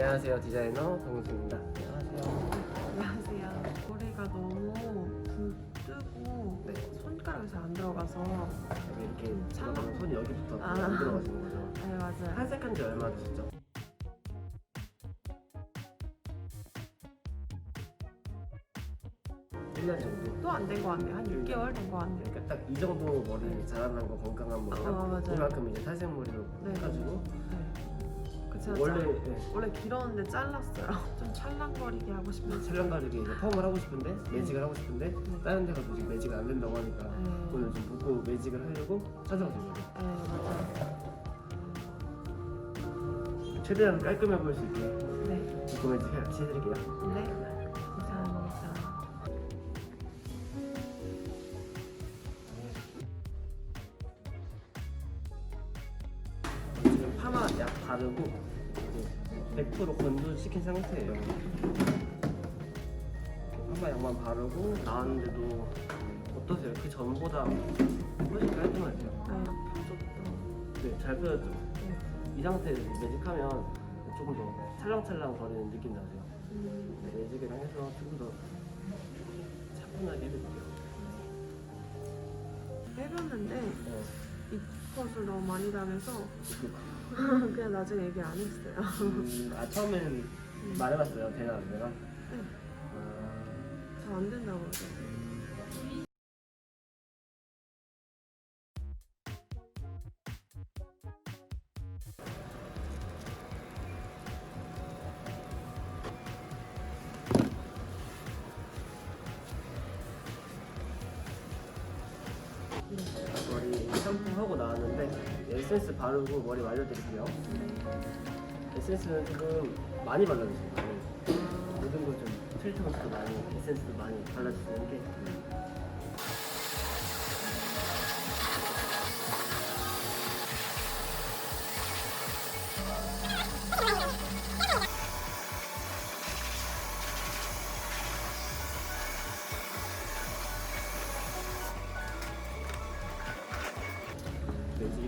안녕하세요 디자이너 정우수입니다. 안녕하세요. 안녕하세요. 머리가 너무 붓뜨고 네. 손가락이 잘 안 들어가서 여기 이렇게 들어가면 손이 여기부터 아. 안 들어가시는 거죠? 네 맞아요. 탈색한 지 얼마 되셨죠? 일년 정도. 또 안 된 거 같네요. 한 6개월 된 거 같네요. 그러니까 딱 이 정도 머리 자라난 거 건강한 머리랑 아, 맞아요. 이만큼 이제 탈색 머리로 네. 해가지고 네. 그 제가 원래 짜- 네, 원래 길었는데 잘랐어요. 좀 찰랑거리게 하고 싶은데. 촬영 가르기 이제 펌을 하고 싶은데 매직을 하고 싶은데 다른 데 가도 지금 매직 안 된다고 하니까 네. 오늘 좀 보고 매직을 하려고 찾아왔어요. 네 맞아요. 최대한 깔끔해 보일 수 있게 네. 보고 매직 같이 해드릴게요. 네. 감사합니다. 지금 파마 약 바르고 100% 건조시킨 상태예요. 파마 약만 바르고 나왔는데도 어떠세요? 그 전보다 훨씬 깔끔하세요. 네. 펴줬다. 네, 잘 펴졌죠? 네. 이 상태에서 매직하면 조금 더 찰랑찰랑 거리는 느낌 나세요. 음, 네, 매직이랑 해서 조금 더 차분하게 해드릴게요. 해봤는데 어, 이 컷을 너무 많이 당해서 그, 그냥 나중에 얘기 안 했어요. 음, 아 처음에는 말해봤어요. 되나 안 되나? 네. 아, 잘 안 된다고. 머리 에센스 바르고 머리 말려드릴게요. 에센스는 조금 많이 발라주세요. 모든 걸좀 트리트먼트도 많이, 에센스도 많이 발라주시는 게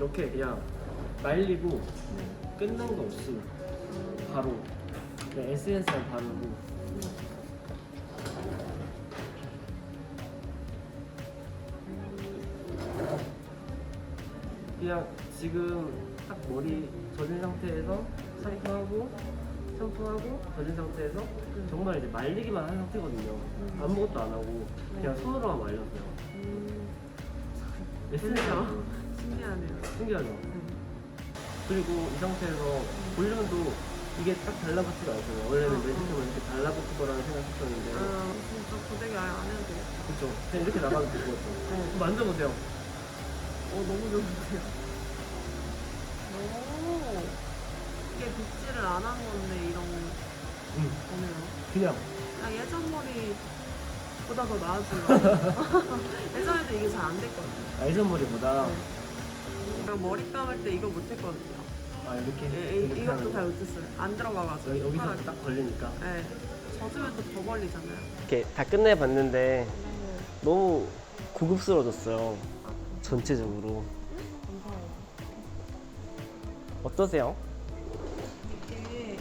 이렇게 그냥 말리고 끝난 거 없이 바로 그냥 에센스만 바르고 그냥 지금 딱 머리 젖은 상태에서 샴푸하고 샴푸하고 젖은 상태에서 정말 이제 말리기만 한 상태거든요. 아무것도 안 하고 그냥 손으로만 말렸어요. 음, 에센스 그래요? 신기하네요. 신기하죠? 네. 그리고 이 상태에서 볼륨도 이게 딱 달라붙지가 않잖아요. 원래는 어, 어. 매직하면 이렇게 달라붙을 거라는 생각했었는데 아, 진짜 고데기 아예 안 해도 되겠다. 그쵸? 그냥 이렇게 나가도 될 것 같아요. 네. 만져보세요. 어, 너무 좋은데요? 오, 이게 빗질을 안 한 건데 이런 응. 거네요. 그냥 아, 예전 머리보다 더 나아진 거 같아요. 예전에도 이게 잘 안 됐거든요. 알전 머리보다 네. 머리 감을 때 이거 못했거든요. 아 이렇게 이, 이, 이렇게 이것도 잘 거. 못했어요. 안 들어가가지고. 여기, 여기서 손가락이. 딱 걸리니까 네. 젖으면 또 더 걸리잖아요. 이렇게 다 끝내봤는데 네. 너무 고급스러워졌어요. 전체적으로. 어떠세요? 이게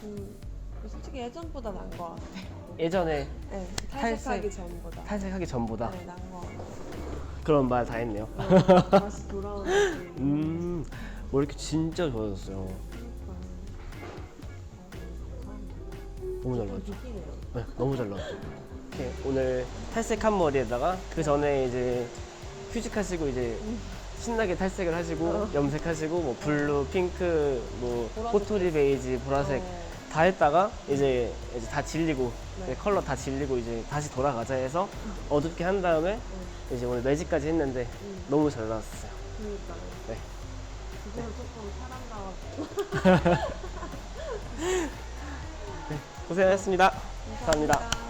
그 솔직히 예전보다 나은 것 같아요. 예전에 네, 탈색. 탈색하기 전보다. 탈색하기 전보다 네, 나은 것 같아요. 그런 말 다 했네요. 네, 다시 돌아오는 느낌. 음, 머리 이렇게 진짜 좋아졌어요. 너무 잘 나왔죠? 느끼네요. 네, 너무 잘 나왔죠. 이렇게 오늘 탈색한 머리에다가 그 전에 이제 휴직하시고 이제 신나게 탈색을 하시고 어. 염색하시고 뭐 블루, 핑크, 뭐 보라색. 포토리 베이지, 보라색 어, 다 했다가 이제 이제 다 질리고 네. 이제 컬러 다 질리고 이제 다시 돌아가자 해서 어둡게 한 다음에 네. 이제 오늘 매직까지 했는데 음. 너무 잘 나왔어요. 그러니까요. 네. 그거는 조금 사랑다워. 고생하셨습니다. 감사합니다.